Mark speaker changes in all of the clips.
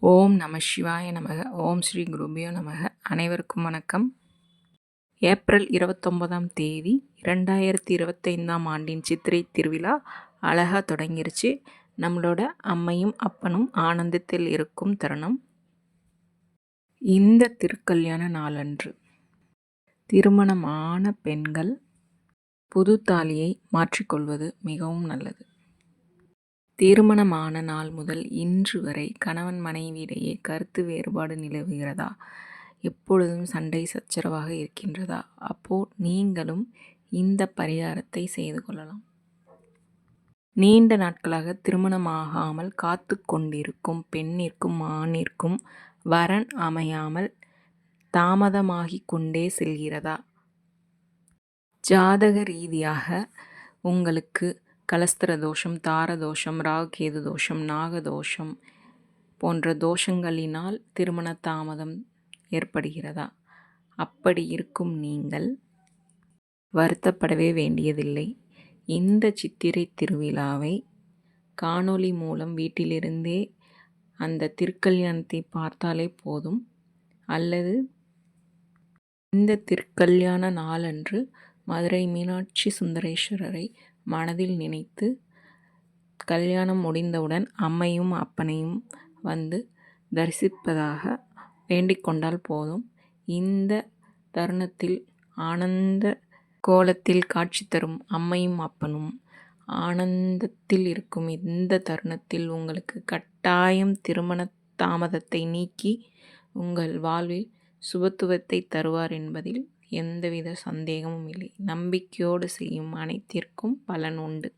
Speaker 1: ஓம் நம சிவாய நமக. ஓம் ஸ்ரீ குருபியோ நமக. அனைவருக்கும் வணக்கம். ஏப்ரல் இருபத்தொம்போதாம் தேதி இரண்டாயிரத்தி இருபத்தைந்தாம் ஆண்டின் சித்திரை திருவிழா அழகாக தொடங்கிருச்சு. நம்மளோட அம்மையும் அப்பனும் ஆனந்தத்தில் இருக்கும் தருணம். இந்த திருக்கல்யாண நாளன்று திருமணமான பெண்கள் புது தாலியை மாற்றிக்கொள்வது மிகவும் நல்லது. திருமணமான நாள் முதல் இன்று வரை கணவன் மனைவியிடையே கருத்து வேறுபாடு நிலவுகிறதா? எப்பொழுதும் சண்டை சச்சரவாக இருக்கின்றதா? அப்போ நீங்களும் இந்த பரிகாரத்தை செய்து கொள்ளலாம். நீண்ட நாட்களாக திருமணமாகாமல் காத்து கொண்டிருக்கும் பெண்ணிற்கும் ஆணிற்கும் வரன் அமையாமல் தாமதமாகிக் கொண்டே செல்கிறதா? ஜாதக ரீதியாக உங்களுக்கு கலஸ்திர தோஷம் தார தோஷம் ராகுகேது தோஷம் நாகதோஷம் போன்ற தோஷங்களினால் திருமண தாமதம் ஏற்படுகிறதா? அப்படி இருக்கும் நீங்கள் வருத்தப்படவே வேண்டியதில்லை. இந்த சித்திரை திருவிழாவை காணொளி மூலம் வீட்டிலிருந்தே அந்த திருக்கல்யாணத்தை பார்த்தாலே போதும். அல்லது இந்த திருக்கல்யாண நாளன்று மதுரை மீனாட்சி சுந்தரேஸ்வரரை மனதில் நினைத்து கல்யாணம் முடிந்தவுடன் அம்மையும் அப்பனையும் வந்து தரிசிப்பதாக வேண்டிக் கொண்டால் போதும். இந்த தருணத்தில் ஆனந்த கோலத்தில் காட்சி தரும் அம்மையும் அப்பனும் ஆனந்தத்தில் இருக்கும் இந்த தருணத்தில் உங்களுக்கு கட்டாயம் திருமண தாமதத்தை நீக்கி உங்கள் வாழ்வில் சுபத்துவத்தை தருவார் என்பதில் எந்தவித சந்தேகமும் இல்லை. நம்பிக்கையோடு செய்யும் அனைத்திற்கும் பலன் உண்டு.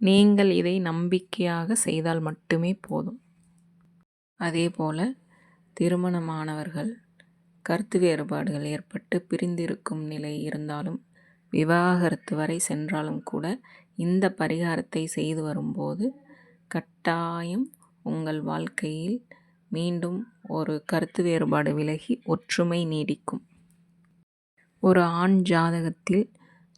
Speaker 1: நீங்கள் இதை நம்பிக்கையாக செய்தால் மட்டுமே போதும். அதே போல் திருமணமானவர்கள் கருத்து வேறுபாடுகள் ஏற்பட்டு பிரிந்திருக்கும் நிலை இருந்தாலும் விவாகரத்து வரை சென்றாலும் கூட இந்த பரிகாரத்தை செய்து வரும்போது கட்டாயம் உங்கள் வாழ்க்கையில் மீண்டும் ஒரு கருத்து வேறுபாடு விலகி ஒற்றுமை நீடிக்கும். ஒரு ஆண் ஜாதகத்தில்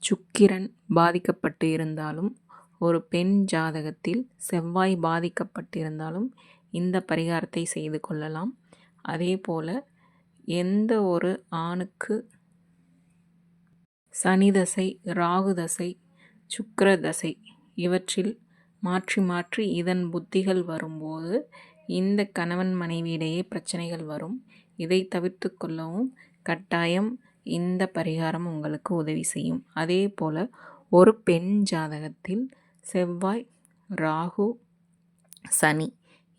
Speaker 1: சுக்கிரன் பாதிக்கப்பட்டு இருந்தாலும் ஒரு பெண் ஜாதகத்தில் செவ்வாய் பாதிக்கப்பட்டிருந்தாலும் இந்த பரிகாரத்தை செய்து கொள்ளலாம். அதே போல் எந்த ஒரு ஆணுக்கு சனி தசை ராகு தசை சுக்கர தசை இவற்றில் மாற்றி மாற்றி இதன் புத்திகள் வரும்போது இந்த கணவன் மனைவியிடையே பிரச்சனைகள் வரும். இதை தவிர்த்து கொள்ளவும் கட்டாயம் இந்த பரிகாரம் உங்களுக்கு உதவி செய்யும். அதே போல் ஒரு பெண் ஜாதகத்தில் செவ்வாய் ராகு சனி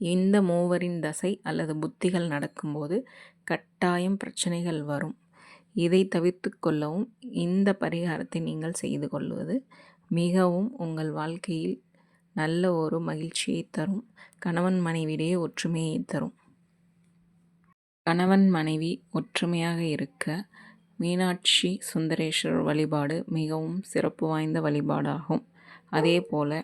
Speaker 1: இந்த மூவரின் தசை அல்லது புத்திகள் நடக்கும்போது கட்டாயம் பிரச்சனைகள் வரும். இதை தவிர்த்து கொள்ளவும் இந்த பரிகாரத்தை நீங்கள் செய்து கொள்வது மிகவும் உங்கள் வாழ்க்கையில் நல்ல ஒரு மகிழ்ச்சியை தரும். கணவன் மனைவியிடையே ஒற்றுமையை தரும். கணவன் மனைவி ஒற்றுமையாக இருக்க மீனாட்சி சுந்தரேஸ்வரர் வழிபாடு மிகவும் சிறப்பு வாய்ந்த வழிபாடாகும். அதே போல்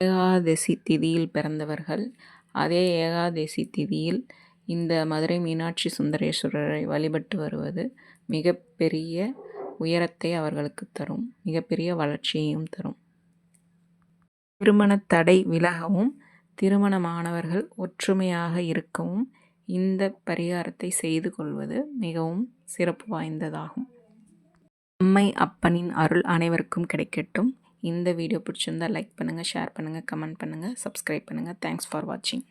Speaker 1: ஏகாதசி திதியில் பிறந்தவர்கள் அதே ஏகாதசி திதியில் இந்த மதுரை மீனாட்சி சுந்தரேஸ்வரரை வழிபட்டு வருவது மிகப்பெரிய உயரத்தை அவர்களுக்கு தரும் மிகப்பெரிய வளர்ச்சியையும் தரும். திருமண தடை விலகவும் திருமணமானவர்கள் ஒற்றுமையாக இருக்கவும் இந்த பரிகாரத்தை செய்து கொள்வது மிகவும் சிறப்பு வாய்ந்ததாகும். அம்மை அப்பனின் அருள் அனைவருக்கும் கிடைக்கட்டும். இந்த வீடியோ பிடிச்சிருந்தால் லைக் பண்ணுங்கள் ஷேர் பண்ணுங்கள் கமெண்ட் பண்ணுங்கள் சப்ஸ்கிரைப் பண்ணுங்கள் தேங்க்ஸ் ஃபார் வாட்சிங்